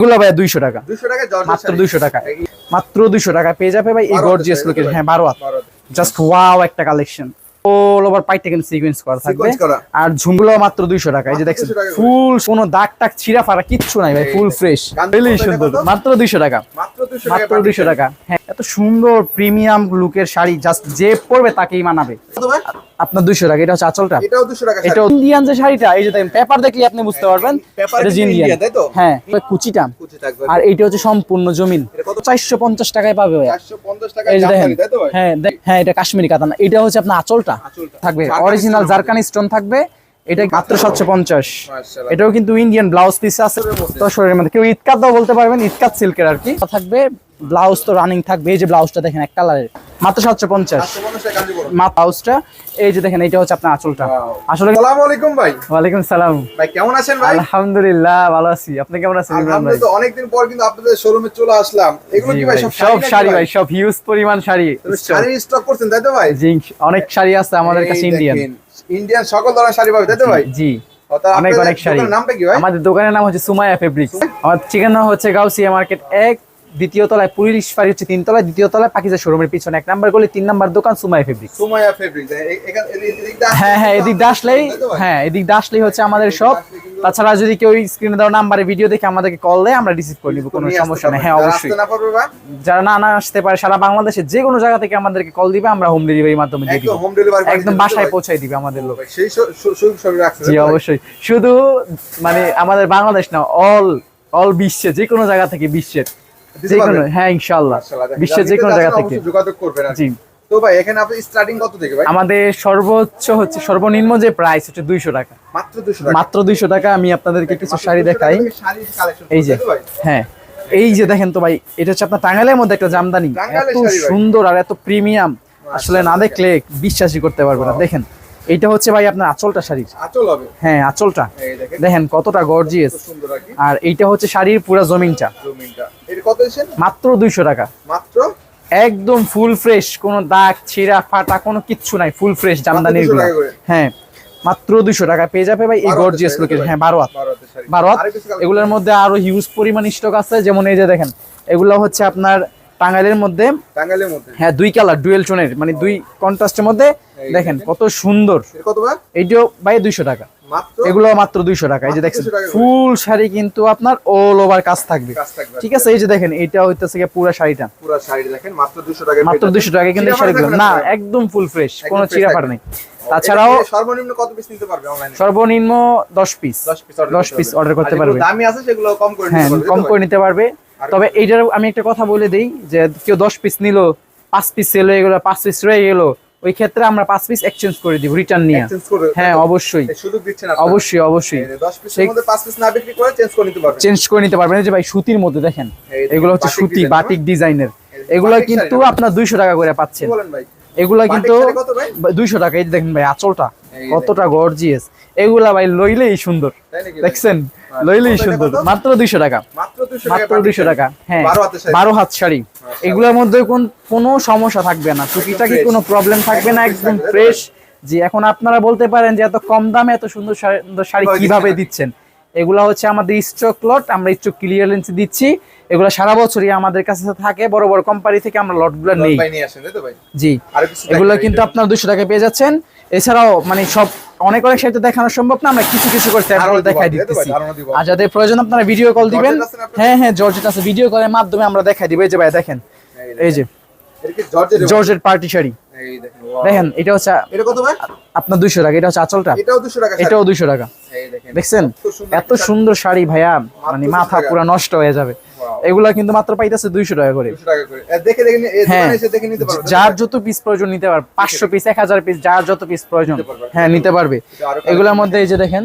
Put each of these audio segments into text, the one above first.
এগুলো ভাই দুইশো টাকা। 200 টাকা জর্জেট মাত্র দুইশো টাকা। মাত্র দুইশো টাকা। পেয়ে যাবে ভাই এই গর্জিয়াস তাই লুকের তো ভাই? হ্যাঁ বারো হাত জাস্ট ওয়াও একটা কালেকশন অল ওভার পাইতে কিন্তু সিকোয়েন্স করা থাকবে। আর ঝুমগুলো মাত্র দুইশো টাকা। এই যে দেখছেন 200। ফুল কোনো দাগ ছিঁড়া ফাড়া কিচ্ছু নাই ভাই ফুল ফ্রেশ রিয়েলি সুন্দর। মাত্র দুইশো টাকা। মাত্র 200 টাকা দুইশো টাকা। হ্যাঁ এত সুন্দর প্রিমিয়াম লুকের শাড়ি জাস্ট যে পরবে তাকেই মানাবে? আপনার দুইশো টাকা এটা হচ্ছে আঁচলটা এটাও 200 টাকা এটা ইন্ডিয়ান যে শাড়িটা এই যে দেখেন পেপার দেখলে আপনি বুঝতে পারবেন এটা ইন্ডিয়ান তাই তো? হ্যাঁ এটা কুচিটা। আর এইটা হচ্ছে সম্পূর্ণ জমিন। এটা কত? চারশো পঞ্চাশ টাকায় পাবে ভাইয়া। 450 টাকা এই যে দেখেন জামদানি তাই তো হ্যাঁ হ্যাঁ এটা কাশ্মীরি কাতান। এটা হচ্ছে আপনার আঁচলটা। থাকবে। অরিজিনাল জারকানি স্টোন থাকবে। এটা মাত্র সাতশো পঞ্চাশ। মাশাআল্লাহ। এটাও কিন্তু ইন্ডিয়ান ব্লাউজ পিস আছে। তো শরীরের মধ্যে কেউ ইতকাত দাও বলতে পারবেন ইতকাত সিল্কের আর কি। থাকবে ব্লাউজ তো রানিং থাকবে। এই যে ব্লাউজটা দেখেন এক কালারের মাত্র সাতশো পঞ্চাশ। 450 টাকা কাঞ্জিপুরম। মা ব্লাউজটা। এই যে দেখেন এটা হচ্ছে আপনার আঁচলটা। আসলে আলাইকুম ভাই। ওয়ালাইকুম সালাম। ভাই কেমন আছেন ভাই? আলহামদুলিল্লাহ ভালো আছি। আপনি কেমন আছেন ইমরান ভাই? অনেকদিন পর কিন্তু আপনাদের শোরুমে চলে আসলাম। এগুলো কি ভাই সব শাড়ি ভাই? সব হিউজ পরিমাণ শাড়ি। শাড়ির স্টক করছেন তাই তো ভাই? জি অনেক শাড়ি আছে আমাদের কাছে ইন্ডিয়ান ইন্ডিয়ান সকল ধরনের শাড়ি পাবে তাই তো ভাই? জি। অনেক অনেক শাড়ি। নামটা কি ভাই? আমাদের দোকানের নাম হচ্ছে সুমায়া ফেব্রিক্স আমার ঠিকানা হচ্ছে গাউসিয়া মার্কেট এক দ্বিতীয় তলায় পুলিশ ফাঁড়ি হচ্ছে তিন তলায় দ্বিতীয় তলায় পাকিজা শোরুমের পিছনে। এক নাম্বার গলি তিন নাম্বার দোকান সুমাইয়া ফেব্রিক্স সুমাইয়া এদিক দিয়ে হ্যাঁ হ্যাঁ এদিক ভাই? হ্যাঁ এদিক দিয়ে আসলেই হচ্ছে আমাদের সব তাছাড়া যদি কেউ স্ক্রিনে দেওয়া নাম্বারে ভিডিও দেখে আমাদেরকে কল দেয় আমরা রিসিভ করে নিব কোনো সমস্যা নেই। হ্যাঁ অবশ্যই। যারা না না আসতে পারে সারা বাংলাদেশে যে কোনো জায়গা থেকে আমাদেরকে কল দিবে আমরা হোম ডেলিভারির মাধ্যমে দিয়ে দিব। একদম হোম ডেলিভারি একদম বাসায় পৌঁছাই দিবে আমাদের লোক। সেই জি অবশ্যই। শুধু মানে আমাদের বাংলাদেশ না অল অল বিশ্বে যে কোনো জায়গা থেকে বিশ্বের যে কোনো হ্যাঁ ইনশাআল্লাহ। বিশ্বের যে কোনো জায়গা থেকে। যোগাযোগ করবেন জি। তো ভাই এখানে আপনি স্টার্টিং কত থেকে ভাই? আমাদের সর্বোচ্চ হচ্ছে সর্বনিম্ন যে প্রাইস হচ্ছে দুইশো টাকা। মাত্র 200 টাকা। মাত্র দুইশো টাকা আমি আপনাদেরকে কিছু শাড়ি দেখাই। এই যে? হ্যাঁ। এই যে দেখেন তো ভাই এটা হচ্ছে আপনার টাঙ্গাইলের মধ্যে একটা জামদানি। এত সুন্দর আর এত প্রিমিয়াম আসলে না দেখলে বিশ্বাসই করতে পারবে না। দেখেন এইটা হচ্ছে ভাই আপনার আঁচলটা শাড়ির। আঁচল হবে? হ্যাঁ আঁচলটা। এই দেখেন। কতটা গর্জিয়াস আর এইটা হচ্ছে শাড়ির পুরো জমিনটা। জমিনটা। এটা কত মাত্র দুইশো টাকা। মাত্র? একদম ফুল ফ্রেশ কোনো দাগ ছিঁড়া ফাটা কোনো কিচ্ছু নাই ফুল ফ্রেশ জামদানির 200 করে? হ্যাঁ মাত্র দুইশো টাকা। পেয়ে যাবে ভাই এই গর্জিয়াস লুকের হ্যাঁ ভাই? বারো হাত বারো হাতের শাড়ি। বারো হাত আরেক কিছু collection? এগুলোর মধ্যে আরও হিউজ পরিমাণ স্টক আছে। যেমন এই যে দেখেন এগুলো হচ্ছে আপনার টাঙ্গাইলের মধ্যে টাঙ্গাইলের মধ্যে? হ্যাঁ দুই কালার ডুয়েল টোনের মানে দুই কন্ট্রাস্টের মধ্যে দেখেন। দেখেন। কত সুন্দর। এইটাও ভাই দুইশো টাকা। এগুলো মাত্র দুইশো টাকা। এই যে মাত্র দেখছেন 200 টাকা করে। ফুল শাড়ি কিন্তু আপনার অল ওভার কাজ থাকবে। ঠিক আছে এই যে দেখেন এইটা হইতেছে পুরো শাড়িটা। পুরো শাড়ি দেখেন মাত্র 200 টাকা মাত্র দুশো টাকা কিন্তু শাড়িগুলো। না একদম ফুল ফ্রেশ কোনো চিরা ফাটা নেই। তাছাড়াও সর্বনিম্ন কত পিস নিতে পারবে অনলাইনে সর্বনিম্ন দশ পিস 10 পিস অর্ডার দশ পিস অর্ডার করতে পারবে। দামি আছে সেগুলো কম করে হ্যাঁ নিতে পারবে কম করে নিতে পারবে। তবে এইটার আমি একটা কথা বলে দিই যে কেউ দশ পিস নিল পাঁচ পিস সেল হয়ে গেলো পাঁচ পিস রয়ে গেলো ওই ক্ষেত্রে আমরা পাঁচ পিস এক্সচেঞ্জ করে দিব রিটার্ন নিয়ে। হ্যাঁ অবশ্যই। সুযোগ দিচ্ছেন অবশ্যই অবশ্যই। 10 পিসের মধ্যে 5 পিস না বিক্রি করে চেঞ্জ করে নিতে পারবেন। চেঞ্জ করে নিতে পারবেন। এই যে ভাই সুতির মধ্যে দেখেন এগুলো হচ্ছে সুতি বাটিক ডিজাইনের এই এগুলো কিন্তু আপনার দুইশো টাকা করে পাচ্ছেন। বলেন ভাই? এগুলা কিন্তু শাড়ি কত ভাই? দুইশো টাকা। এই দেখেন ভাই আঁচলটা কতটা গর্জিয়াস এগুলা ভাই লইলেই সুন্দর? দেখছেন? লইলেই কত সুন্দর। মাত্র দুইশো টাকা। মাত্র 200 টাকা হ্যাঁ 12 বারো হাত শাড়ি। এগুলোর মধ্যে কোন কোনো সমস্যা থাকবে না। টুকিটাকি কোনো প্রবলেম থাকবে না একদম ফ্রেশ জি এখন আপনারা বলতে পারেন যে এত কম দামে এত সুন্দর শাড়ি- সুন্দর শাড়ি কীভাবে দিচ্ছেন? এগুলা হচ্ছে আমাদের স্টক লট আমরা স্টক ক্লিয়ারেন্স দিচ্ছি। এগুলো সারা বছরই আমাদের কাছে থাকে বড় বড় কোম্পানি থেকে আমরা লটগুলো নেই। জি এগুলো কিন্তু আপনার দুশো টাকা পেয়ে যাচ্ছেন। এছাড়াও মানে সব অনেক অনেক সাইটে দেখানো সম্ভব না আমরা কিছু কিছু করে স্যাম্পল দেখাই দিচ্ছি দিতেছি। আর যাদের প্রয়োজন আপনারা ভিডিও কল দিবেন? হ্যাঁ হ্যাঁ জর্জেট আছে। ভিডিও কলের মাধ্যমে আমরা দেখাই দিব। এই যে ভাই দেখেন। এই যে জর্জেট পার্টি শাড়ি দেখেন এটা হচ্ছে এটা কত ভাই? আপনার দুইশো টাকা এটা হচ্ছে আঁচলটা। এটাও 200 টাকা এটাও দুইশো টাকা। দেখছেন? এত সুন্দর শাড়ি। ভাইয়া মানে মাথা পুরো নষ্ট হয়ে যাবে। এগুলা কিন্তু মাত্র পাইতেছে দুইশো টাকা করে। 200 টাকা করে। দেখে দেখে হ্যাঁ। এসে দেখে নিতে পারবে যার যত পিস প্রয়োজন নিতে পারবে। পাঁচশো পিস এক হাজার পিস যার যত পিস প্রয়োজন হ্যাঁ নিতে পারবে। এগুলোর মধ্যে এই যে দেখেন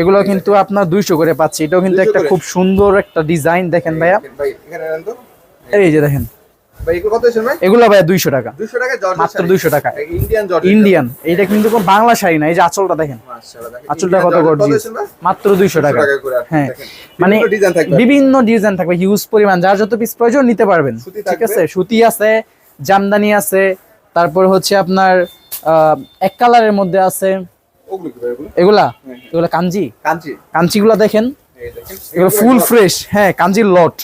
এগুলো কিন্তু আপনার দুইশো করে পাচ্ছি। এটাও কিন্তু একটা খুব সুন্দর একটা ডিজাইন দেখেন ভাইয়া। এই যে দেখেন। এগুলো ভাই? ভাইয়া দুইশো টাকা। 200 টাকা জর্জেট মাত্র শাড়ি। 200 টাকা। ইন্ডিয়ান এইটা কিন্তু বাংলা শাড়ি না এই যে আঁচলটা দেখেন। আঁচলটা কত গর্জিয়াস মাত্র দুইশো টাকা। টাকা করে আর হ্যাঁ মানে বিভিন্ন ডিজাইন থাকবে। ডিজাইন থাকবে হিউজ পরিমাণ। যার যত পিস প্রয়োজন নিতে পারবেন সুতি ঠিক আছে? সুতি আছে জামদানি আছে তারপর হচ্ছে আপনার আহ, এক কালারের মধ্যে আছে এগুলা? হ্যাঁ, হ্যাঁ। এগুলা কাঞ্জি কাঞ্চি। কাঞ্চিগুলা দেখেন। এগুলো ফুল ফ্রেশ হ্যাঁ কাঞ্জির লট।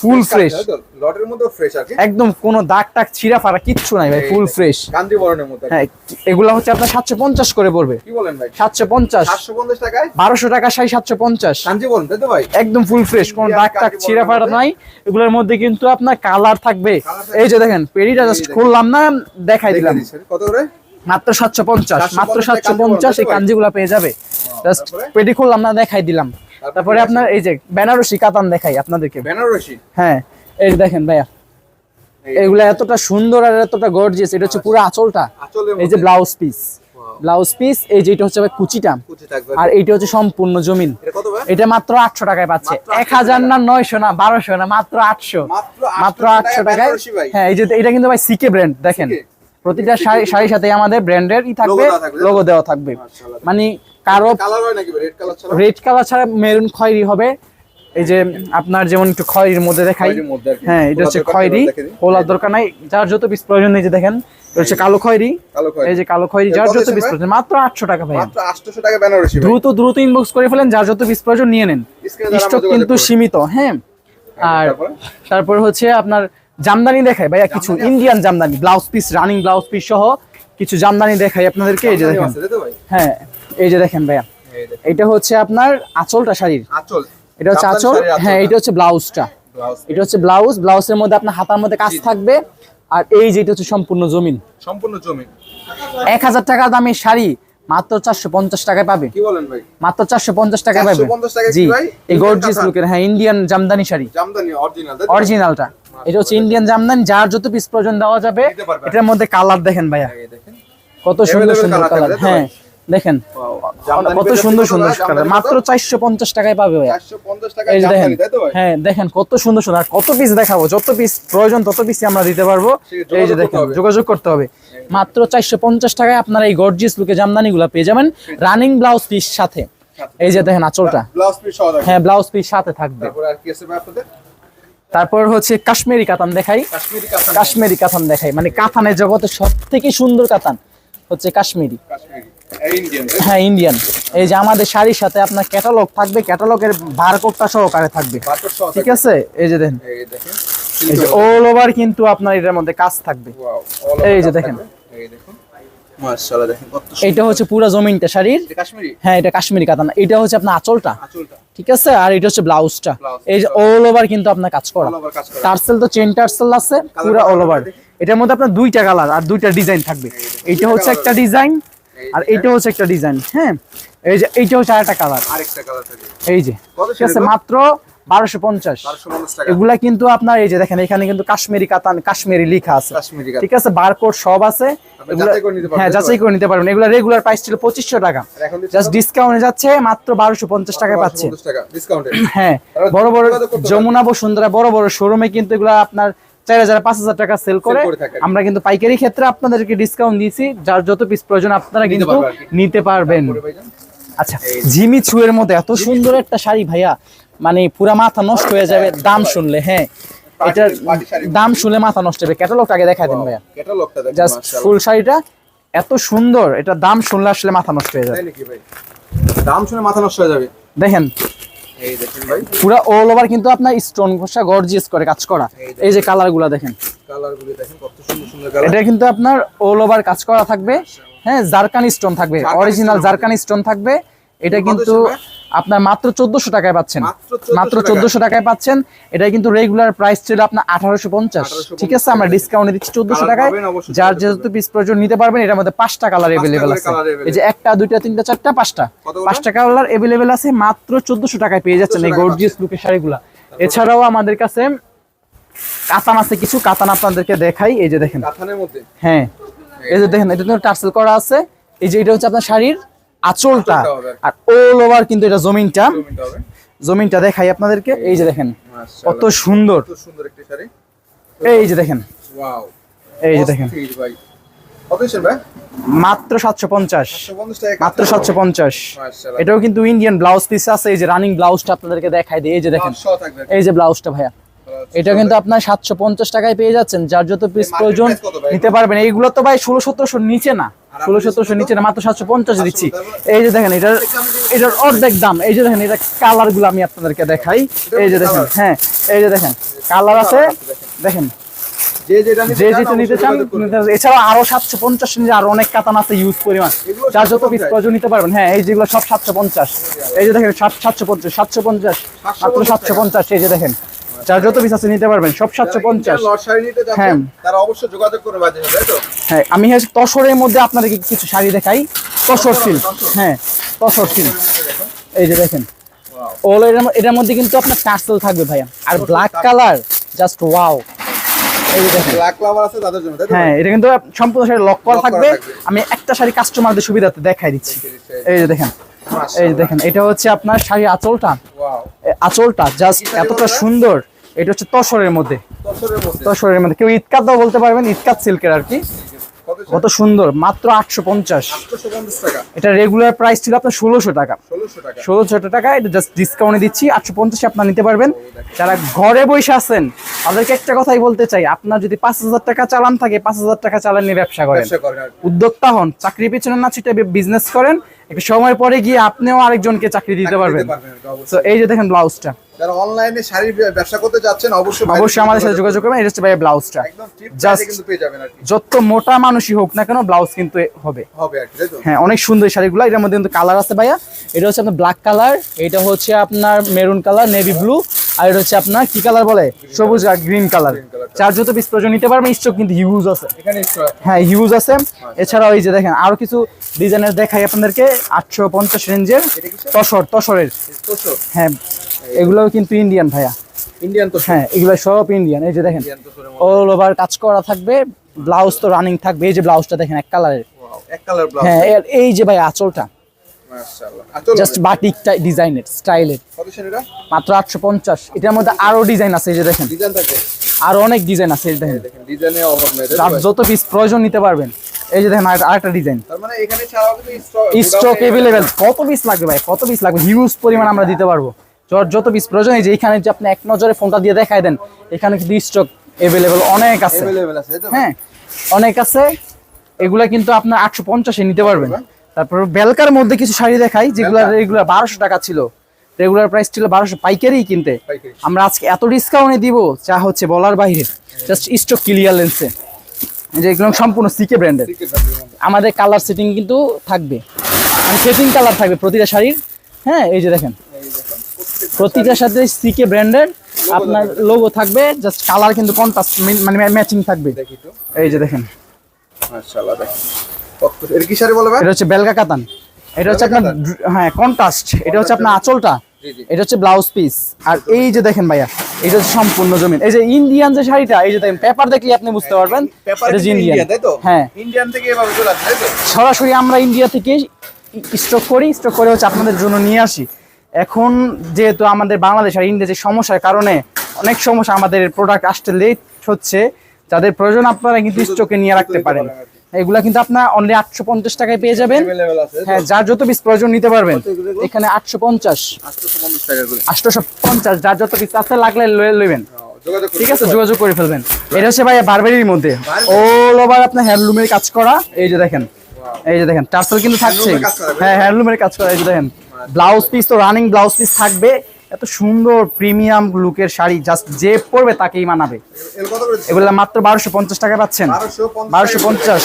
full fresh। লটের মধ্যে ফ্রেশ কি একদম কোনো দাগ টাগ ছিঁড়া ফাড়া কিচ্ছু নাই ভাই ফুল ফ্রেশ কান্দি বরণের মধ্যে হ্যাঁ এগুলো হচ্ছে আপনার সাতশো পঞ্চাশ করে পড়বে। কি বলেন ভাই? সাতশো পঞ্চাশ। সাতশো পঞ্চাশ টাকায়? বারোশো টাকা সাড়ে সাতশো পঞ্চাশ। কাঞ্জি বলুন তাই তো ভাই? একদম ফুল ফ্রেশ কোনো দাগ টাগ কাঠি ছিঁড়া ফাড়া নাই। এগুলোর মধ্যে কিন্তু আপনার কালার থাকবে। এই যে দেখেন পেরিটা জাস্ট। খুললাম না দেখাই দিলাম। কত করে? মাত্র সাতশো পঞ্চাশ 750 মাত্র সাতশো কাঞ্জি পঞ্চাশ এই কাঞ্জিগুলা পেয়ে যাবে। জাস্ট তারপরে? পেটি খুললাম না দেখাই দিলাম। তারপরে আপনার এই যে বেনারসি কাতান দেখাই আপনাদেরকে। বেনারসি? হ্যাঁ এই দেখেন ভাইয়া। এগুলা এতটা সুন্দর আর এতটা গর্জিয়াস এটা হচ্ছে পুরো আঁচলটা। এই যে ব্লাউজ পিস ব্লাউজ পিস এই যে এটা হচ্ছে কুচিটা। আর এইটা হচ্ছে সম্পূর্ণ জমিন। এটা কত ভাই? এটা মাত্র আটশো টাকায় পাচ্ছে। মাত্র 800 এক হাজার না নয়শো না বারোশো না মাত্র আটশো। মাত্র মাত্র 800 আটশো টাকায়। হ্যাঁ এই যে এটা কিন্তু ভাই সিকে ব্র্যান্ড দেখেন। প্রতিটা শাড়ি শাড়ির সাথে আমাদের ব্র্যান্ডের ই থাকবে লোগো দেওয়া থাকবে। মানে কারও হয় রেড কালার ছাড়া? মেরুন খয়েরি হবে। এই যে আপনার যেমন একটু খয়েরির মধ্যে দেখাই। হ্যাঁ এটা হচ্ছে খয়েরি। খোলার দরকার নাই। যার যত পিস প্রয়োজন এই যে দেখেন হচ্ছে কালো খয়েরি। এই যে কালো খয়েরি যার যত পিস প্রয়োজন। মাত্র আটশো টাকা ভাই মাত্র 800 টাকা বেনারসি দ্রুত দ্রুত ইনবক্স করে ফেলেন। যার যত পিস প্রয়োজন নিয়ে নেন। স্টক কিন্তু সীমিত হ্যাঁ। আর তারপর? হচ্ছে আপনার জামদানি দেখায় ভাইয়া। কিছু Indian jamdani blouse piece running blouse piece সহ কিছু জামদানি দেখাই আপনাদেরকে। এই যে দেখেন। হ্যাঁ। এই যে দেখেন ভাইয়া এটা হচ্ছে আপনার আঁচলটা শাড়ির। আঁচল। এটা হচ্ছে আঁচল হ্যাঁ এটা হচ্ছে ব্লাউজটা। ব্লাউজ। এটা হচ্ছে ব্লাউজ ব্লাউজের মধ্যে আপনার হাতার মধ্যে কাজ থাকবে। আর এই যে এটা হচ্ছে সম্পূর্ণ জমিন। সম্পূর্ণ জমি এক হাজার টাকা দামের শাড়ি মাত্র চারশো পঞ্চাশ টাকায় পাবে। কি বলেন ভাই? মাত্র চারশো পঞ্চাশ টাকায় পাবে। 450 টাকায় জি কি ভাই? এই কাঁথা? লুকের হ্যাঁ ইন্ডিয়ান জামদানি শাড়ি। জামদানি অরিজিনাল অরিজিনালটা এটা হচ্ছে ইন্ডিয়ান জামদানি যার যত পিস প্রয়োজন দেওয়া যাবে এটার মধ্যে কালার দেখেন ভাইয়া। এই দেখেন। কত সুন্দর সুন্দর কালার হ্যাঁ। দেখেন কত সুন্দর সুন্দর কালার। মাত্র চারশো পঞ্চাশ টাকায় পাবে ভাইয়া। 450 টাকা এই যে দেখেন হ্যাঁ দেখেন কত সুন্দর সুন্দর। কত পিস দেখাবো যত পিস প্রয়োজন তত পিসই আমরা দিতে পারব। এই যে দেখেন। যোগাযোগ করতে হবে। মাত্র চারশো পঞ্চাশ টাকায় আপনারা এই গর্জিয়াস লুকে জামদানি গুলা পেয়ে যাবেন। রানিং ব্লাউজ পিস সাথে। এই যে দেখেন আঁচলটা। পিস হ্যাঁ ব্লাউজ পিস সাথে থাকবে। তারপরে হচ্ছে কাশ্মীরি কাতান দেখাই। কাশ্মীরি কাতান। দেখাই। মানে কাতানের জগতে সব থেকে সুন্দর কাতান হচ্ছে কাশ্মীরি। হ্যাঁ ইন্ডিয়ান এই যে আমাদের শাড়ির সাথে আপনার ক্যাটালগ থাকবে ক্যাটালগের বারকোডটা সহকারে থাকবে। ঠিক আছে? এই যে দেখেন। এই যে অল ওভার কিন্তু আপনার এটার মধ্যে কাজ থাকবে। এই যে দেখেন। এই। এইটা হচ্ছে পুরো জমিনটা শাড়ির। হ্যাঁ এটা কাশ্মীরি কাতান। এটা হচ্ছে আপনার আঁচলটা। ঠিক আছে? আর এটা হচ্ছে ব্লাউজটা। এই যে অল ওভার কিন্তু আপনার কাজ করা। টার্সেল তো চেন টার্সেল আছে পুরো অল ওভার এটার মধ্যে আপনার দুইটা কালার আর দুইটা ডিজাইন থাকবে। এইটা হচ্ছে একটা ডিজাইন আর এইটা হচ্ছে একটা ডিজাইন হ্যাঁ? এই যে এইটা হচ্ছে আরেকটা কালার আরেকটা কালার থাকে এই যে কত ঠিক আছে মাত্র বারোশো পঞ্চাশ। 450 টাকা। এগুলা কিন্তু আপনার এই যে দেখেন এখানে কিন্তু কাশ্মীরি কাতান কাশ্মীরি লেখা আছে। কাশ্মীরি কাতান। ঠিক আছে বারকোড সব আছে। যাচাই করে নিতে পারবেন, হ্যাঁ যাচাই করে নিতে পারবেন। এগুলা রেগুলার প্রাইস ছিল পঁচিশশো টাকা। আর এখন জাস্ট? ডিসকাউন্টে যাচ্ছে মাত্র বারোশো পঞ্চাশ টাকায় পাচ্ছে। 450 টাকা ডিসকাউন্টে হ্যাঁ বড় বড় যমুনা বসুন্ধরা বড় বড় শোরুমে কিন্তু এগুলা আপনার চার হাজার পাঁচ হাজার টাকা সেল করে। আমরা কিন্তু পাইকারি ক্ষেত্রে আপনাদেরকে ডিসকাউন্ট দিয়েছি যার যত পিস প্রয়োজন আপনারা নিতে কিন্তু। নিতে পারবেন। আচ্ছা ঝিমি ছুয়ের মধ্যে এত সুন্দর একটা শাড়ি ভাইয়া। মানে পুরা মাথা নষ্ট হয়ে যাবে দাম শুনলে হ্যাঁ। এটার দাম শুনলে মাথা নষ্ট হবে। ক্যাটালগটা আগে দেখা দিন ভাইয়া। ক্যাটালগটা জাস্ট ফুল শাড়িটা। এত সুন্দর এটা দাম শুনলে আসলে মাথা নষ্ট হয়ে যাবে। দাম শুনে মাথা নষ্ট হয়ে যাবে। দেখেন এই দেখেন ভাই। পুরা অল ওভার কিন্তু আপনার স্টোন ঘষা গর্জিয়াস করে কাজ করা। এই যে কালারগুলা দেখেন। কালার দেখেন কত সুন্দর সুন্দর কালার এটা কিন্তু আপনার অল ওভার কাজ করা থাকবে। হ্যাঁ জারকান স্টোন থাকবে। অরিজিনাল জারকান স্টোন থাকবে। এটা কিন্তু? আপনার মাত্র চোদ্দশো টাকায় পাচ্ছেন। মাত্র 1400 মাত্র টাকায়। চোদ্দশো টাকায় পাচ্ছেন। এটা কিন্তু রেগুলার প্রাইস ছিল আপনার আঠারোশো পঞ্চাশ। ঠিক আছে আমরা ডিসকাউন্টে দিচ্ছি চোদ্দশো টাকায়। যার যেহেতু পিস প্রয়োজন নিতে পারবেন এটার মধ্যে পাঁচটা কালার এভেলেবেল আছে। এই যে একটা দুইটা তিনটা চারটা পাঁচটা। পাঁচটা কালার এভেলেবেল আছে মাত্র চোদ্দশো টাকায় পেয়ে যাচ্ছেন 1400 এই গর্জিয়াস লুকের শাড়িগুলা। এছাড়াও আমাদের কাছে কাতান আছে কিছু কাতান আপনাদেরকে দেখাই। এই যে দেখেন। হ্যাঁ। এই যে দেখেন এটা টার্সেল করা আছে। এই যে এটা হচ্ছে আপনার শাড়ির আঁচলটা আর অল ওভার কিন্তু এটা জমিনটা। জমিনটা দেখাই আপনাদেরকে। এই যে দেখেন কত সুন্দর। এই যে দেখেন। এই যে দেখেন। মাত্র সাতশো পঞ্চাশ। মাত্র সাতশো পঞ্চাশ। এটাও কিন্তু ইন্ডিয়ান ব্লাউজ পিস আছে। এই যে রানিং ব্লাউজটা আপনাদেরকে দেখাই দিই। এই যে দেখেন। এই যে ব্লাউজটা ভাইয়া। এটা কিন্তু আপনার সাতশো পঞ্চাশ টাকায় পেয়ে যাচ্ছেন। যার যত পিস প্রয়োজন? নিতে পারবেন। এইগুলো তো ভাই ষোলো সতেরোশোর নিচে না। ষোলো সতেরোশো নিচে মাত্র সাতশো পঞ্চাশ দিচ্ছি। এই যে দেখেন এটার এটার অর্ধেক দাম। এই যে দেখেন এটা আমি আপনাদেরকে দেখাই। এই যে দেখেন হ্যাঁ এই যে দেখেন কালার আছে। দেখেন যে যেটা নিতে চান। এছাড়াও আরও সাতশো পঞ্চাশ নিচে আরও অনেক কাতান আছে ইউজ পরিমাণ। যার যত পিস প্রয়োজন নিতে পারবেন। হ্যাঁ এই যেগুলো সব সাতশো পঞ্চাশ। এই যে দেখেন সাত সাতশো পঞ্চাশ সাতশো পঞ্চাশ মাত্র সাতশো পঞ্চাশ এই যে দেখেন। যার যত পিস আছে নিতে পারবেন সব সাতশো পঞ্চাশ। হ্যাঁ। তারা অবশ্যই যোগাযোগ করে বাজে তাই তো? হ্যাঁ আমি তসরের মধ্যে আপনাদেরকে কিছু শাড়ি দেখাই। তসর সিল্ক হ্যাঁ তসর সিল্ক এই যে দেখেন। ওল এটার মধ্যে কিন্তু আপনার টার্সেল থাকবে ভাইয়া। আর ব্ল্যাক কালার জাস্ট ওয়াও হ্যাঁ এটা কিন্তু সম্পূর্ণ শাড়ি লক করা থাকবে। আমি একটা শাড়ি কাস্টমারদের সুবিধাতে দেখাই দিচ্ছি। এই যে। দেখেন। এই যে দেখেন। এটা হচ্ছে আপনার শাড়ি আঁচলটা। আঁচলটা জাস্ট এতটা সুন্দর। এটা হচ্ছে তসরের মধ্যে। তসরের মধ্যে। কেউ ইতকাত দাও বলতে পারবেন ইতকাত সিল্কের আর কি। কত সুন্দর মাত্র আটশো পঞ্চাশ। টাকা। এটা রেগুলার প্রাইস ছিল আপনার ষোলোশো টাকা। ষোলোশো টাকা। এটা জাস্ট ডিসকাউন্টে দিচ্ছি আটশো পঞ্চাশে আপনার নিতে পারবেন। যারা ঘরে বসে আছেন তাদেরকে একটা কথাই বলতে চাই আপনার যদি পাঁচ হাজার টাকা চালান থাকে পাঁচ হাজার টাকা চালান নিয়ে ব্যবসা করেন। উদ্যোক্তা হন চাকরি পেছনে না ছুটে বিজনেস করেন একটু সময় পরে গিয়ে আপনিও আরেকজনকে চাকরি দিতে পারবেন। তো এই যে দেখেন ব্লাউজটা যারা অনলাইনে শাড়ির ব্যবসা করতে যাচ্ছেন অবশ্যই অবশ্যই আমাদের সাথে যোগাযোগ করবেন। এটা হচ্ছে ভাই ব্লাউজটা। একদম চিপ কিন্তু পেয়ে যাবেন আর যত মোটা মানুষই হোক না কেন ব্লাউজ কিন্তু হবে। হবে আর কি হ্যাঁ অনেক সুন্দর শাড়িগুলো। এটার মধ্যে কিন্তু কালার আছে ভাইয়া। এটা হচ্ছে আপনার ব্ল্যাক কালার এটা হচ্ছে আপনার মেরুন কালার নেভি ব্লু আর এটা হচ্ছে আপনার কি কালার বলে? সবুজ আর গ্রিন কালার। চার যত পিস প্রয়োজন নিতে পারবেন স্টক কিন্তু হিউজ আছে। হ্যাঁ হিউজ আছে। এছাড়াও এই যে দেখেন আরও কিছু ডিজাইনের দেখাই আপনাদেরকে। আটশো পঞ্চাশ রেঞ্জের তসর তসরের। হ্যাঁ এগুলোও কিন্তু ইন্ডিয়ান ভাইয়া। ইন্ডিয়ান তো হ্যাঁ এগুলো সব ইন্ডিয়ান এই যে দেখেন অল ওভার কাজ করা থাকবে ব্লাউজ তো রানিং থাকবে এই যে ব্লাউজটা দেখেন এক কালারের এক কালার ব্লাউজ হ্যাঁ এই যে ভাই আঁচলটা। মাশাআল্লাহ আচল জাস্ট বাটিক ডিজাইনের স্টাইলের মাত্র আটশো পঞ্চাশ। এটার মধ্যে আরও ডিজাইন আছে এই যে দেখেন। আরও অনেক ডিজাইন আছে এই দেখেন। দেখেন অভাব নেই তাই তো যার ভাই? যত পিস প্রয়োজন নিতে পারবেন এই যে দেখেন আরেকটা ডিজাইন তার মানে এখানে ছাড়াও কিন্তু স্টক স্টক এভেলেবেল কত পিস লাগবে ভাই? কত পিস লাগবে? হিউজ পরিমাণ আমরা দিতে পারব। জট যত পিস প্রয়োজন এই যে এখানে যে আপনি এক নজরে ফোনটা দিয়ে দেখায় দেন এখানে কিন্তু স্টক অ্যাভেলেবেল অনেক আছে। হ্যাঁ অনেক আছে। এগুলা কিন্তু আপনার আটশো পঞ্চাশে নিতে পারবেন। তারপর বেলকার মধ্যে কিছু শাড়ি দেখাই যেগুলো রেগুলার বারোশো টাকা ছিল। রেগুলার প্রাইস ছিল বারোশো পাইকারি কিনতে। আমরা আজকে এত ডিসকাউন্টে দিব যা হচ্ছে বলার বাইরে। জাস্ট স্টক ক্লিয়ার লেন্সে যে একদম সম্পূর্ণ সিকে ব্র্যান্ডের আমাদের কালার সেটিং কিন্তু থাকবে। সেটিং কালার থাকবে প্রতিটা শাড়ির। হ্যাঁ এই যে দেখেন। প্রতিটার সাথে সিকে ব্র্যান্ডের আপনার লোগো থাকবে জাস্ট কালার কিন্তু কন্ট্রাস্ট মানে ম্যাচিং থাকবে। এই যে দেখেন। মাশাআল্লাহ দেখেন। এটা কি শাড়ি বলে ভাই? এটা হচ্ছে বেলকা কাতান। এটা হচ্ছে আপনার হ্যাঁ কন্ট্রাস্ট এটা হচ্ছে আপনার আঁচলটা। এটা হচ্ছে ব্লাউজ পিস আর এই যে দেখেন ভাইয়া এটা হচ্ছে সম্পূর্ণ জমিন। এই যে ইন্ডিয়ান যে শাড়িটা এই যে দেখেন পেপার দেখলে আপনি বুঝতে পারবেন এটা যে ইন্ডিয়ান হ্যাঁ। ইন্ডিয়ান থেকে এভাবে চলে তো? সরাসরি আমরা ইন্ডিয়া থেকে স্টক করি। স্টক করে হচ্ছে আপনাদের জন্য নিয়ে আসি। এখন যেহেতু আমাদের বাংলাদেশ আর ইন্ডিয়া যে সমস্যার কারণে অনেক সমস্যা আমাদের প্রোডাক্ট আসতে লেট হচ্ছে যাদের প্রয়োজন আপনারা কিন্তু স্টকে নিয়ে রাখতে পারেন। এগুলা কিন্তু আপনার অনলি আটশো পঞ্চাশ টাকায় পেয়ে যাবেন। হ্যাঁ যার যত পিস প্রয়োজন নিতে পারবেন। এখানে আটশো পঞ্চাশ। আটশোশো পঞ্চাশ যার যত পিস আসতে লাগলে লইবেন। ঠিক আছে যোগাযোগ করে ফেলবেন। এটা হচ্ছে ভাই বারবেরির মধ্যে। অল ওভার আপনার হ্যান্ডলুমের কাজ করা এই যে দেখেন। এই যে দেখেন টার্সেল কিন্তু থাকছে হ্যাঁ হ্যান্ডলুমের কাজ করা এই যে দেখেন। ব্লাউজ পিস তো রানিং ব্লাউজ পিস থাকবে। এত সুন্দর প্রিমিয়াম লুকের শাড়ি জাস্ট যে পরবে তাকেই মানাবে? এগুলো মাত্র বারোশো পঞ্চাশ টাকা পাচ্ছেন। 1250 বারোশো পঞ্চাশ।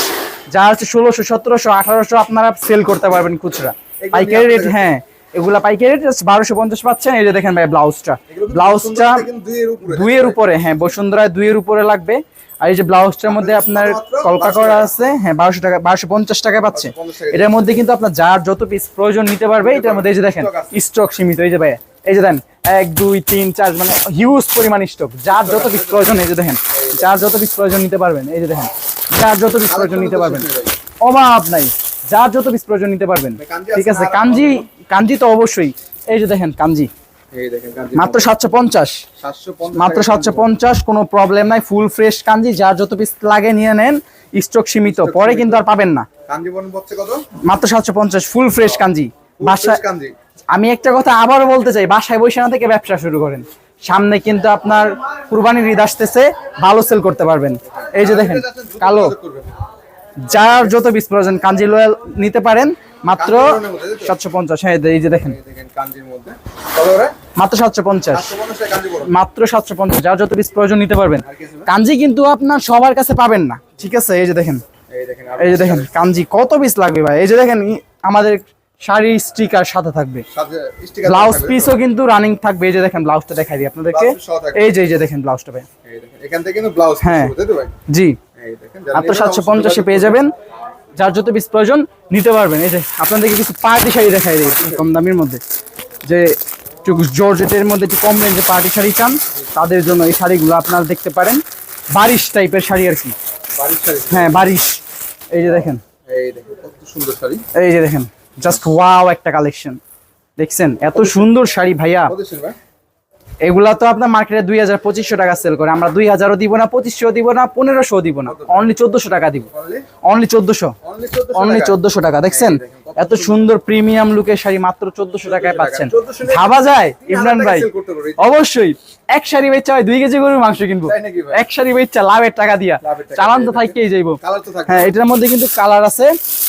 যা হচ্ছে ষোলোশো সতেরোশো আঠারোশো আপনারা সেল করতে পারবেন খুচরা। পাইকারি রেট হ্যাঁ এগুলা পাইকারি রেট জাস্ট বারোশো পঞ্চাশ পাচ্ছেন। এই যে দেখেন ভাই ব্লাউজটা ব্লাউজটা দুইয়ের উপরে হ্যাঁ বসুন্ধরায় দুইয়ের উপরে লাগবে। আর এই যে ব্লাউজটার মধ্যে আপনার কলকা করা আছে হ্যাঁ বারোশো টাকা বারোশো পঞ্চাশ টাকা পাচ্ছে। এটার মধ্যে কিন্তু আপনার যার যত পিস প্রয়োজন নিতে পারবে এটার মধ্যে এই যে দেখেন স্টক সীমিত। এই যে ভাই এই যে দেন এক দুই তিন চার মানে হিউজ পরিমাণ স্টক যার যত পিস প্রয়োজন এই যে দেখেন যার যত পিস প্রয়োজন নিতে পারবেন এই যে দেখেন যার যত পিস প্রয়োজন নিতে পারবেন। অভাব নাই। যার যত পিস প্রয়োজন নিতে পারবেন। ঠিক আছে কাঞ্জি কাঞ্জি তো অবশ্যই। এই যে দেখেন কাঞ্জি। মাত্র সাতশো পঞ্চাশ। মাত্র সাতশো পঞ্চাশ কোনো প্রবলেম নাই ফুল ফ্রেশ কাঞ্জি যার যত পিস লাগে নিয়ে নেন স্টক সীমিত পরে কিন্তু আর পাবেন না। মাত্র সাতশো পঞ্চাশ ফুল ফ্রেশ কাঞ্জি। বাসায় আমি একটা কথা আবার বলতে চাই বাসায় বসে না থেকে ব্যবসা শুরু করেন। সামনে কিন্তু আপনার কুরবানির ঈদ আসতেছে ভালো সেল করতে পারবেন। এই যে দেখেন কালো। যোগাযোগ করবেন। যার যত পিস প্রয়োজন কাঞ্জি লোয়াল নিতে পারেন মাত্র? সাতশো পঞ্চাশ। হ্যাঁ এই যে দেখেন। মাত্র সাতশো পঞ্চাশ। 850 টাকা কাঞ্জি বড় মাত্র সাতশো পঞ্চাশ। যার যত পিস প্রয়োজন নিতে পারবেন? কাঞ্জি কিন্তু আপনার সবার কাছে পাবেন না। ঠিক আছে? এই যে দেখেন। এই যে দেখেন কাঞ্জি কত পিস লাগবে ভাই? এই যে দেখেন আমাদের শাড়ি স্টিকার সাথে থাকবে। ব্লাউজ পিসও কিন্তু রানিং থাকবে। এই যে দেখেন ব্লাউজটা দেখাই দিই আপনাদেরকে। এই যে এই যে দেখেন ব্লাউজটা ভাই। এই দেখেন এখান থেকে কিন্তু ব্লাউজ হ্যাঁ। জি। মাত্র সাতশো পঞ্চাশে পেয়ে যাবেন। যার যত পিস প্রয়োজন নিতে পারবেন। এই যে আপনাদেরকে কিছু পার্টি শাড়ি দেখাই দিই কম দামের মধ্যে। যে একটু জর্জেটের মধ্যে একটু কম রেঞ্জে পার্টি শাড়ি চান তাদের জন্য এই শাড়িগুলো আপনারা দেখতে পারেন। বারিশ টাইপের শাড়ি আর কি। হ্যাঁ বারিশ। এই যে দেখেন। এই যে দেখেন জাস্ট ওয়াও একটা কালেকশন দেখছেন? এত সুন্দর শাড়ি ভাইয়া। এগুলা তো আপনার মার্কেটে দুই হাজার পঁচিশশো টাকা সেল করে। আমরা দুই হাজারও দিব না পঁচিশশো দিব না পনেরোশো দিব না। অনলি চোদ্দশো টাকা দিব। অনলি চোদ্দশো। অনলি 1400 অনলি টাকা। চোদ্দশো টাকা। দেখছেন? এত সুন্দর। প্রিমিয়াম লুকের শাড়ি মাত্র চোদ্দশো টাকায় পাচ্ছেন। 1400 ভাবা যায় ইমরান ভাই। অবশ্যই। এক শাড়ি বেচা হয় দুই কেজি গরুর মাংস কিনবো? এক শাড়ি বেচা লাভের টাকা দিয়া। চালান তো দিয়ে, থাকতেই যাইবো। হ্যাঁ এটার মধ্যে কিন্তু কালার আছে।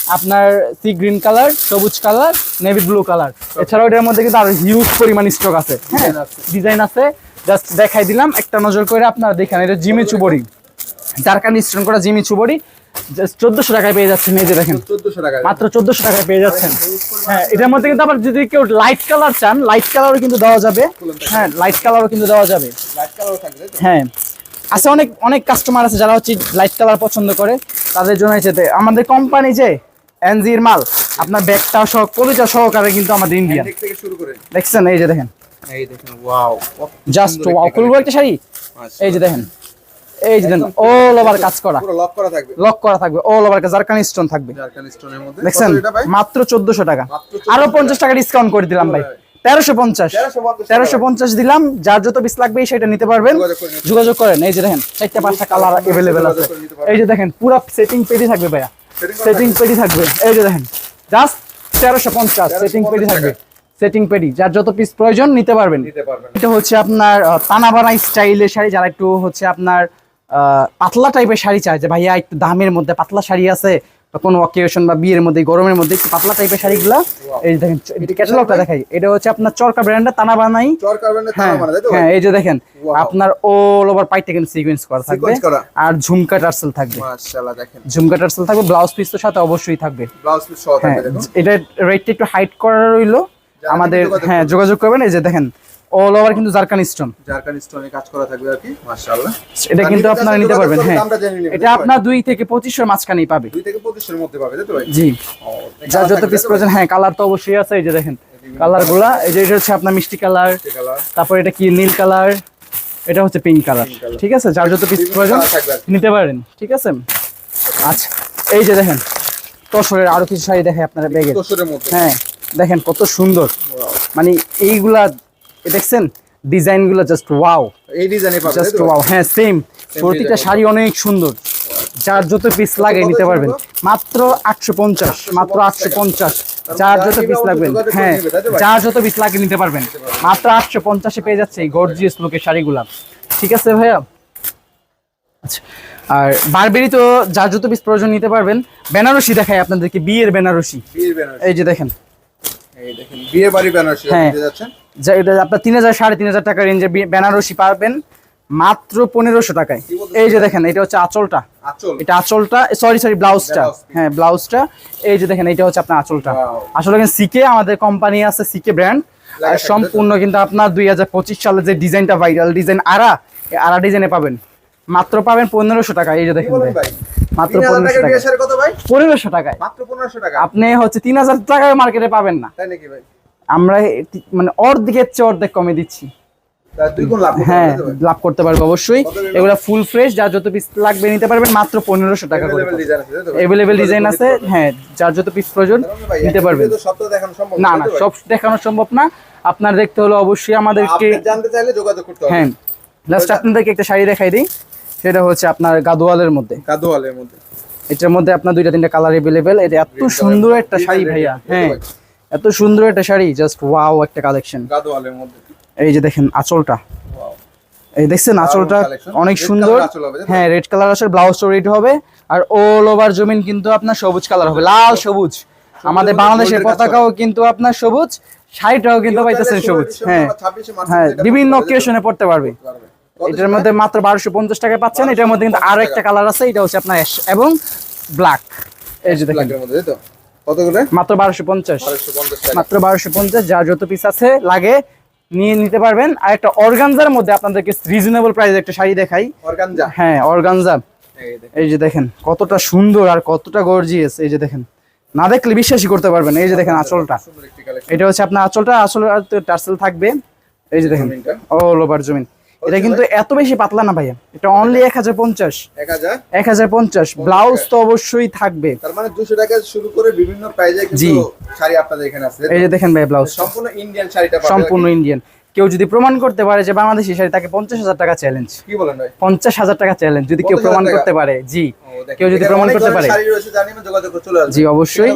আপনার সি গ্রিন কালার সবুজ কালার নেভি ব্লু কালার এছাড়াও এটার মধ্যে কিন্তু আরও হিউজ পরিমাণ স্টক আছে। হ্যাঁ। ডিজাইন আছে। জাস্ট দেখাই দিলাম একটা নজর করে আপনারা দেখেন এটা জিমি চুবড়ি জারকানি স্টোন করা জিমি চুবড়ি চোদ্দশো টাকায় পেয়ে যাচ্ছেন এই যে দেখেন। 1400 টাকা মাত্র চোদ্দশো টাকায় পেয়ে যাচ্ছেন। হ্যাঁ এটার মধ্যে কিন্তু আবার যদি কেউ লাইট কালার চান লাইট কালারও কিন্তু দেওয়া যাবে। হ্যাঁ লাইট কালারও কিন্তু দেওয়া যাবে? হ্যাঁ। আছে অনেক অনেক কাস্টমার আছে যারা হচ্ছে লাইট কালার পছন্দ করে। তাদের জন্য হচ্ছে তে- আমাদের কোম্পানি যে এনজির মাল। আপনার ব্যাগটা সহ কবিতা সহকারে কিন্তু আমাদের ইন্ডিয়ান থেকে শুরু করে। দেখছেন? এই যে দেখেন। এই দেখেন ওয়াও জাস্ট ওয়াও খুলবো একটা শাড়ি? এই যে দেখেন। এই যে দেখেন অল ওভার কাজ করা। পুরো লক করা থাকবে। লক করা থাকবে অল ওভার কাজ। জারকানি স্টোন থাকবে। জারকান স্টোনের মধ্যে। দেখছেন? কত এটা ভাই? মাত্র চোদ্দশো টাকা। আরও পঞ্চাশ টাকা ডিসকাউন্ট করে দিলাম ভাই। তেরোশো পঞ্চাশ। তেরোশো পঞ্চাশ দিলাম। যার যত পিস লাগবে সেটা নিতে পারবেন। যোগাযোগ করেন। এই যে দেখেন চারটা পাঁচটা কালার এভেলেবেল আছে। এই যে দেখেন পুরো সেটিং পেডি থাকবে ভাইয়া। সেটিং পেডি থাকবে। এই যে দেখেন জাস্ট তেরোশো পঞ্চাশ সেটিং পেডি থাকবে। সেটিং পেডি যার যত পিস প্রয়োজন নিতে পারবেন। এটা হচ্ছে আপনার তানাবানা স্টাইলের শাড়ি যারা একটু হচ্ছে আপনার আহ, পাতলা টাইপের শাড়ি চায় যে ভাইয়া একটু দামের মধ্যে পাতলা শাড়ি আছে কোনো অকেশন বা বিয়ের মধ্যে গরমের মধ্যে একটু পাতলা টাইপের শাড়িগুলা এই দেখেন ক্যাটালগটা দেখাই এটা হচ্ছে আপনার চরকা ব্র্যান্ডের চর কার্বনের হ্যাঁ হ্যাঁ এই যে দেখেন আপনার অল ওভার পাইটটা কিন্তু সিকোয়েন্স করা থাকবে আর ঝুমকা টার্সেল থাকবে। মাশাআল্লাহ দেখেন। ঝুমকা টার্সেল থাকবে ব্লাউজ পিস তো সাথে অবশ্যই থাকবে। ব্লাউজ পিস সহ হ্যাঁ থাকবে দেখুন এটা রেটটা একটু হাইট করা রইল আমাদের হ্যাঁ যোগাযোগ করবেন এই যে দেখেন অল ওভার কিন্তু জারকান স্টোন জারকান স্টোনে কাজ করা থাকবে আর কি মাশাআল্লাহ। এটা কিন্তু আপনারা নিতে পারবেন হ্যাঁ। এটা আপনার দুই থেকে পঁচিশের মাঝখানেই পাবে। দুই থেকে 25 এর মধ্যে পাবে তাই তো ভাই? জি। যার যত পিস প্রয়োজন হ্যাঁ কালার তো অবশ্যই আছে এই যে দেখেন কালারগুলা এই যে এটা হচ্ছে আপনার মিষ্টি কালার তারপর এটা কি নীল কালার এটা হচ্ছে পিঙ্ক কালার ঠিক আছে? যার যত পিস প্রয়োজন। নিতে পারেন ঠিক আছে? আচ্ছা এই যে দেখেন তসরের আরও কিছু শাড়ি দেখে আপনারা ব্যাগে হ্যাঁ দেখেন কত সুন্দর। মানে এইগুলা দেখছেন? ডিজাইনগুলো জাস্ট ওয়াও এই ডিজাইনে পাবে তাই জাস্ট ওয়াও হ্যাঁ সেম প্রতিটা শাড়ি অনেক সুন্দর। যার যত পিস লাগে নিতে পারবেন। মাত্র আটশো পঞ্চাশ মাত্র আটশো পঞ্চাশ। যার যার যত পিস লাগবেন হ্যাঁ? যার যত পিস লাগে নিতে পারবেন। মাত্র আটশো পঞ্চাশে পেয়ে যাচ্ছে এই গর্জিয়াস লুকের শাড়িগুলা। ঠিক আছে ভাইয়া? আচ্ছা আর বারবেরি তো যার যত পিস প্রয়োজন নিতে পারবেন বেনারসি দেখাই আপনাদেরকে বিয়ের বেনারসি। বিয়ের বেনারসি। এই যে দেখেন। এই দেখেন বিয়ে বাড়ি বেনারসি হ্যাঁ। যা এটা আপনার তিন হাজার সাড়ে তিন হাজার টাকা রেঞ্জের বেনারসি পাবেন। মাত্র পনেরোশো টাকায়। এই যে দেখেন এটা হচ্ছে আঁচলটা। এটা আঁচলটা সরি সরি ব্লাউজটা। হ্যাঁ ব্লাউজটা। এই যে দেখেন এটা হচ্ছে আপনার আঁচলটা। আসলে সিকে আমাদের কোম্পানি আছে সিকে ব্র্যান্ড আর সম্পূর্ণ কিন্তু আপনার দুই হাজার পঁচিশ সালে যে ডিজাইনটা ভাইরাল ডিজাইন আরা আরা ডিজাইনে পাবেন। মাত্র পাবেন পনেরোশো টাকা। এই যে দেখেন মাত্র পনেরোশো টাকা। পনেরোশো টাকায়। মাত্র পনেরোশো টাকা। আপনি হচ্ছে তিন হাজার টাকায় মার্কেটে পাবেন না। তাই নাকি ভাই? আমরা মানে অর্ধেকের চেয়ে অর্ধেক কমে দিচ্ছি। তার লাভ করতে হ্যাঁ পারবে? লাভ করতে অবশ্যই? এগুলা ফুল ফ্রেশ যার যত পিস লাগবে নিতে পারবেন মাত্র পনেরোশো টাকা করে? এভেলেবেল ডিজাইন আছে হ্যাঁ যার যত পিস প্রয়োজন মানে নিতে পারবেন। না না সব দেখানো সম্ভব না। আপনার দেখতে হলে অবশ্যই আমাদেরকে হ্যাঁ লাস্ট আপনাদেরকে একটা শাড়ি দেখাই দিই। সেটা হচ্ছে আপনার গাদোয়ালের মধ্যে। কাদোয়ালের মধ্যে। এটার মধ্যে আপনার দুইটা তিনটা কালার এভেলেবেল এটা এত সুন্দর একটা শাড়ি ভাইয়া হ্যাঁ? এত সুন্দর একটা শাড়ি জাস্ট ওয়াও একটা কালেকশন এই যে দেখেন আঁচলটা. এই দেখছেন আঁচলটা? অনেক সুন্দর? হ্যাঁ রেড কালার আসলে ব্লাউজ রেড হবে। আর অল ওভার জমিন কিন্তু আপনার সবুজ কালার হবে। লাল সবুজ। আমাদের বাংলাদেশের পতাকাও কিন্তু আপনার সবুজ শাড়িটাও কিন্তু পাইতেছেন সবুজ। হ্যাঁ বা 26 মার্চ হ্যাঁ বিভিন্ন অকেশনে পড়তে পারবে। এটার মধ্যে মাত্র বারোশো পঞ্চাশ টাকা পাচ্ছেন। এটার মধ্যে কিন্তু আরও একটা কালার আছে এটা হচ্ছে আপনার এবং ব্ল্যাক এই যে দেখেন। কত করে? মাত্র বারোশো পঞ্চাশ। মাত্র বারোশো পঞ্চাশ যার যত পিস আছে লাগে নিয়ে নিতে পারবেন। আর একটা অর্গানজার মধ্যে আপনাদেরকে রিজনেবল প্রাইস একটা শাড়ি দেখাই। হ্যাঁ অর্গানজা। এই যে দেখেন। কতটা সুন্দর আর কতটা গর্জিয়াস এই যে দেখেন না দেখলে বিশ্বাসই করতে পারবেন এই যে দেখেন আঁচলটা। এটা হচ্ছে আপনার আঁচলটা আঁচল টার্সেল থাকবে। এই যে দেখেন জমিনটা। অল ওভার জমিন। এটা কিন্তু এত বেশি পাতলা না ভাইয়া। এটা অনলি এক হাজার পঞ্চাশ। এক হাজার? পঞ্চাশ। ব্লাউজ তো অবশ্যই থাকবে। তার মানে দুশো টাকা শুরু করে বিভিন্ন প্রাইজে জি। শাড়ি আপনাদের এখানে আছে। এই যে দেখেন ভাই ব্লাউজ সম্পূর্ণ ইন্ডিয়ান শাড়িটা সম্পূর্ণ ইন্ডিয়ান কেউ যদি প্রমাণ করতে পারে যে বাংলাদেশি শাড়ি তাকে পঞ্চাশ হাজার টাকা চ্যালেঞ্জ কি বলেন ভাই? পঞ্চাশ হাজার টাকা চ্যালেঞ্জ যদি কেউ প্রমাণ করতে পারে জি। কেউ যদি প্রমাণ করতে পারে। জি অবশ্যই?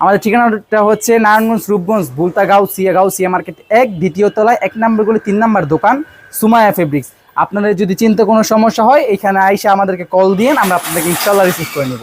আমাদের ঠিকানাটা হচ্ছে নারায়ণগঞ্জ রূপগঞ্জ বুলতা গাউসিয়া গাউসিয়া মার্কেট এক দ্বিতীয় তলায় এক নম্বর গুলি তিন নম্বর দোকান সুমায়া ফেব্রিক্স আপনাদের যদি চিন্তা কোনো সমস্যা হয় এখানে আইসা আমাদেরকে কল দিন আমরা আপনাদেরকে ইনশাল্লাহ রিসিভ করে নেব।